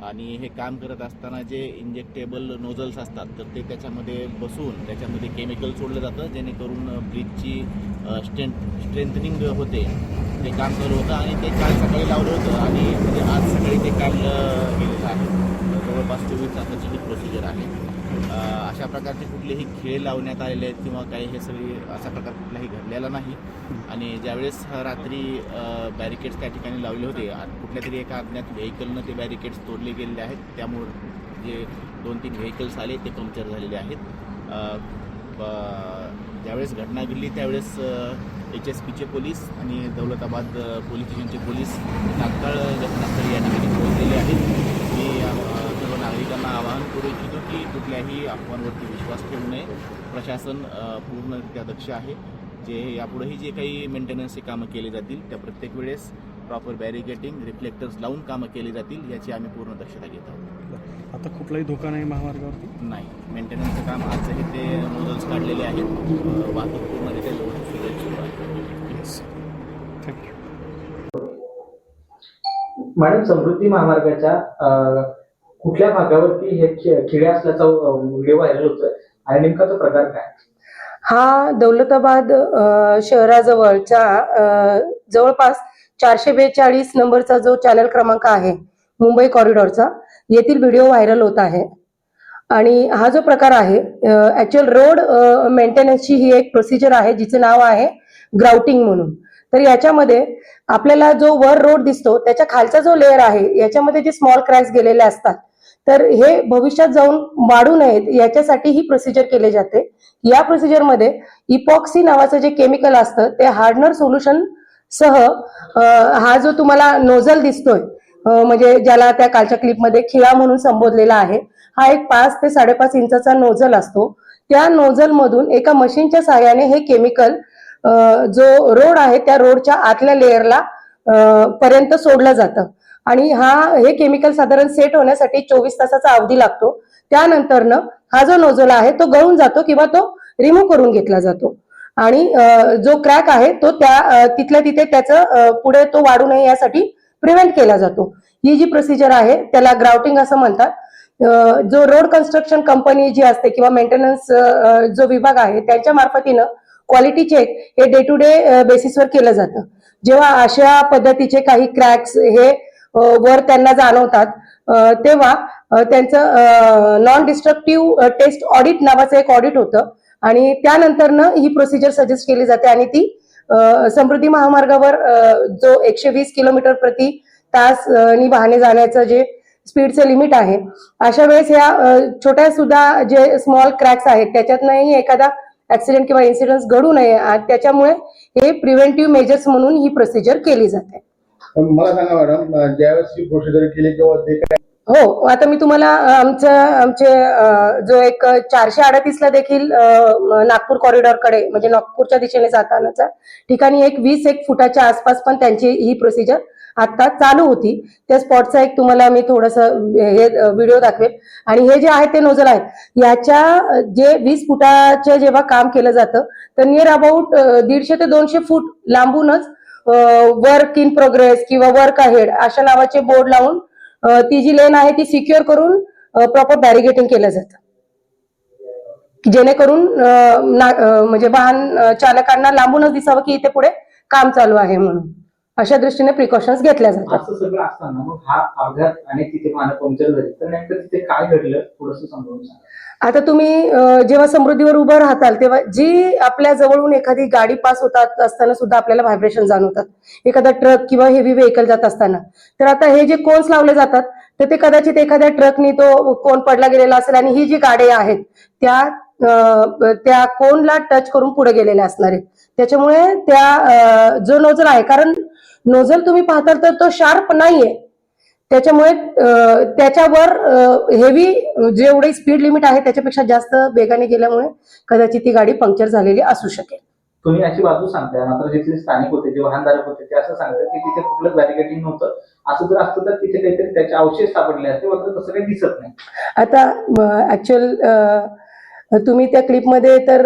आणि हे काम करत असताना जे इंजेक्टेबल नोझल्स असतात तर ते त्याच्यामध्ये बसून त्याच्यामध्ये केमिकल सोडलं जातं जेणेकरून ब्रिजची स्ट्रेंथ स्ट्रेंथनिंग होते. ते काम चालू होतं आणि ते काल सकाळी लावलं होतं आणि म्हणजे आज सकाळी ते काल गेलेलं आहे. जवळपास चोवीस तासाची ही प्रोसिजर आहे. अशा प्रकारचे कुठलेही खेळ लावण्यात आलेले आहेत किंवा काही हे सगळी असा प्रकार कुठलाही घडलेला नाही. आणि ज्यावेळेस रात्री बॅरिकेड्स त्या ठिकाणी लावले होते कुठल्या तरी एका अज्ञात व्हेकलनं ते बॅरिकेड्स तोडले गेलेले आहेत. त्यामुळं जे दोन तीन व्हेकल्स आले ते पंक्चर झालेले आहेत. ज्यावेळेस घटना घडली त्यावेळेस एच एस पीचे पोलीस आणि दौलताबाद पोलीस स्टेशनचे पोलीस तात्काळ घटनास्थळी या ठिकाणी पोहोचलेले आहेत. मी सर्व नागरिकांना आवाहन करू इच्छितो की कुठल्याही अफवांवरती विश्वास ठेवू नये. प्रशासन पूर्णरित्या दक्ष आहे. जे यापुढेही जे काही मेंटेनन्सचे कामं केले जातील त्या प्रत्येक वेळेस प्रॉपर बॅरिगेटिंग रिफ्लेक्टर्स लावून कामं केली जातील याची आम्ही पूर्ण दक्षता घेत आहोत. आता कुठलाही धोका नाही महामार्गावरती? नाही. मेंटेनन्सचं काम आजही ते नोजल्स काढलेले आहेत. वाहतूक पूर्णरित्या yes thank you madam Samruddhi महामार्गाच्या कुठल्या भागावरती हे खिळे असल्याचा व्हिडिओ व्हायरल होतोय? आणि नेमका तो प्रकार काय? हा दौलताबाद शहराजवळच्या जवळपास चारशे बेचाळीस नंबरचा जो चॅनल क्रमांक आहे मुंबई कॉरिडॉरचा येथील व्हिडिओ व्हायरल होत आहे. आणि हा जो प्रकार आहे ऍक्च्युअल रोड मेंटेनन्सची ही एक प्रोसिजर आहे जिचं नाव आहे ग्राउटिंग म्हणून. तर याच्यामध्ये आपल्याला जो वर रोड दिसतो त्याच्या खालचा जो लेअर आहे याच्यामध्ये जे स्मॉल क्रॅक्स गेलेले असतात तर हे भविष्यात जाऊन वाढू नयेत याच्यासाठी ही प्रोसिजर केली जाते. या प्रोसिजरमध्ये इपॉक्सी नावाचं जे केमिकल असतं ते हार्डनर सोल्युशन सह हा जो तुम्हाला नोझल दिसतोय म्हणजे ज्याला त्या कालच्या क्लिपमध्ये खिळा म्हणून संबोधलेला आहे हा एक पाच ते साडेपाच इंचाचा नोझल असतो. त्या नोझल मधून एका मशीनच्या सहाय्याने हे केमिकल जो रोड आहे त्या रोडच्या आतल्या लेअरला पर्यंत सोडलं जातं. आणि हा हे केमिकल साधारण सेट होण्यासाठी चोवीस तासाचा अवधी लागतो. त्यानंतरनं हा जो नोजोला आहे तो गळून जातो किंवा तो रिमूव्ह करून घेतला जातो. आणि जो क्रॅक आहे तो त्या तिथल्या तिथे त्याचं पुढे तो वाढू नये यासाठी प्रिव्हेंट केला जातो. ही जी प्रोसिजर आहे त्याला ग्राउटिंग असं म्हणतात. जो रोड कन्स्ट्रक्शन कंपनी जी असते किंवा मेंटेनन्स जो विभाग आहे त्यांच्या मार्फतीनं क्वालिटी चेक हे डे टू डे बेसिसवर केलं जातं. जेव्हा अशा पद्धतीचे काही क्रॅक्स हे वर त्यांना जाणवतात तेव्हा त्यांचं नॉन डिस्ट्रक्टिव्ह टेस्ट ऑडिट नावाचं एक ऑडिट होतं. आणि त्यानंतरनं ही प्रोसिजर सजेस्ट केली जाते आणि ती समृद्धी महामार्गावर जो एकशे वीस किलोमीटर प्रति तास नि वाहने जाण्याचं जे स्पीडचं लिमिट आहे अशा वेळेस ह्या छोट्या सुद्धा जे स्मॉल क्रॅक्स आहेत त्याच्यातनंही एखादा ऍक्सिडेंट किंवा इन्सिडेंट घडू नये त्याच्यामुळे हे प्रिव्हेंटिव्ह मेजर्स म्हणून ही प्रोसिजर केली जाते. मला सांगा मॅडम ज्यावेळेस ही प्रोसिजर केली काय हो आता मी तुम्हाला आमचं आमचे जो एक चारशे अडतीसला देखील नागपूर कॉरिडॉरकडे म्हणजे नागपूरच्या दिशेने जातानाचा ठिकाणी एक वीस एक फुटाच्या आसपास पण त्यांची ही प्रोसिजर आता चालू होती. त्या स्पॉटचा एक तुम्हाला मी थोडस हे व्हिडिओ दाखवेल आणि हे जे आहे ते नोजल आहेत. याच्या जे वीस फुटाचे जेव्हा काम केलं जातं तर नियर अबाउट दीडशे ते दोनशे फूट लांबूनच वर्क इन प्रोग्रेस किंवा वर्क अहेड अशा नावाचे बोर्ड लावून ती जी लेन आहे ती सिक्युअर करून प्रॉपर बॅरिगेटिंग केलं जातं. जेणेकरून म्हणजे वाहन चालकांना लांबूनच दिसावं की इथे पुढे काम चालू आहे म्हणून. अशा दृष्टीने प्रिकॉशन्स घेतल्या जातात. असं सगळं असताना मग हा अपघात आणि तिथे वाहनं पंक्चर झाली. तर नेमकं तिथे काय घडलं? थोडस समजावून सांगा. आता तुम्ही जेव्हा समृद्धीवर उभं राहताल तेव्हा जी आपल्या जवळून एखादी गाडी पास होतात असताना सुद्धा आपल्याला व्हायब्रेशन जाणवतात. एखादा ट्रक किंवा हेवी व्हेकल जात असताना. तर आता हे जे कोन्स लावले जातात तर ते कदाचित एखाद्या ट्रकनी तो कोन पडला गेलेला असेल आणि ही जी गाडी आहेत त्या त्या कोनला टच करून पुढे गेलेल्या असणार आहेत. त्याच्यामुळे त्या जो नोझल आहे कारण नोझल तुम्ही पाहताल तर तो शार्प नाहीये. त्याच्यामुळे त्याच्यावर हेवी जेवढी स्पीड लिमिट आहे त्याच्यापेक्षा जास्त वेगाने गेल्यामुळे कदाचित ती गाडी पंक्चर झालेली असू शकेल. तुम्ही अशी बाजू सांगताय. मात्र तिथले स्थानिक होते जे वाहनधारक होते ते असं सांगतात की तिथे कुठलंच बॅरिकेडिंग नव्हतं. असं जर असतं तर तिथे काहीतरी त्याचे अवशेष सापडले असते मात्र तसं काही दिसत नाही. आता ऍक्च्युअल तुम्ही त्या क्लिपमध्ये तर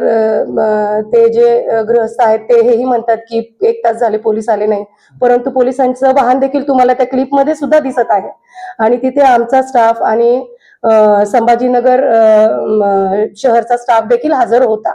ते जे गृहस्थ आहेत ते हेही म्हणतात की एक तास झाले पोलीस आले नाही. परंतु पोलिसांचं वाहन देखील तुम्हाला त्या क्लिपमध्ये सुद्धा दिसत आहे. आणि तिथे आमचा स्टाफ आणि संभाजीनगर शहरचा स्टाफ देखील हजर होता.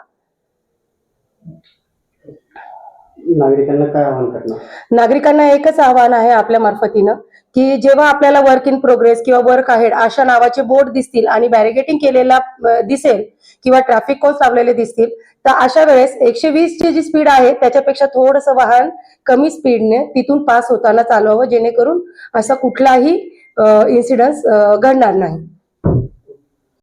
नागरिकांना काय आवाहन करणार? नागरिकांना एकच आव्हान आहे आपल्या मार्फतीनं की जेव्हा आपल्याला वर्क इन प्रोग्रेस किंवा वर्क आहेड अशा नावाचे बोर्ड दिसतील आणि बॅरिगेटिंग केलेला दिसेल किंवा ट्रॅफिक कोन्स लावलेले दिसतील तर अशा वेळेस एकशे वीसची जी स्पीड आहे त्याच्यापेक्षा थोडंसं वाहन कमी स्पीडने तिथून पास होताना चालवावं जेणेकरून असा कुठलाही इन्सिडन्स घडणार नाही.